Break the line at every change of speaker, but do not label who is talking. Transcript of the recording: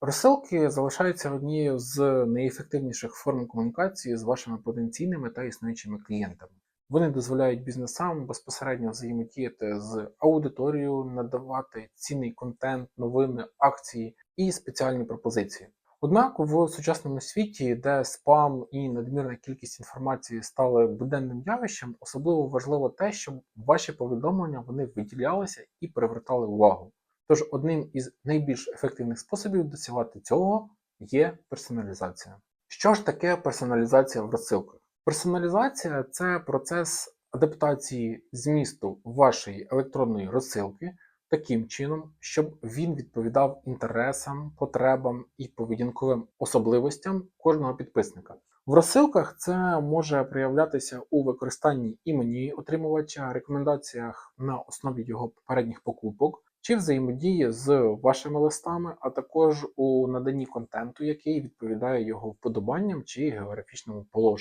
Розсилки залишаються однією з найефективніших форм комунікації з вашими потенційними та існуючими клієнтами. Вони дозволяють бізнесам безпосередньо взаємодіяти з аудиторією, надавати цінний контент, новини, акції і спеціальні пропозиції. Однак в сучасному світі, де спам і надмірна кількість інформації стали буденним явищем, особливо важливо те, щоб ваші повідомлення вони виділялися і привертали увагу. Тож одним із найбільш ефективних способів досягати цього є персоналізація. Що ж таке персоналізація в розсилках? Персоналізація це процес адаптації змісту вашої електронної розсилки таким чином, щоб він відповідав інтересам, потребам і поведінковим особливостям кожного підписника. В розсилках це може проявлятися у використанні імені отримувача, рекомендаціях на основі його попередніх покупок чи взаємодії з вашими листами, а також у наданні контенту, який відповідає його вподобанням чи географічному положенню.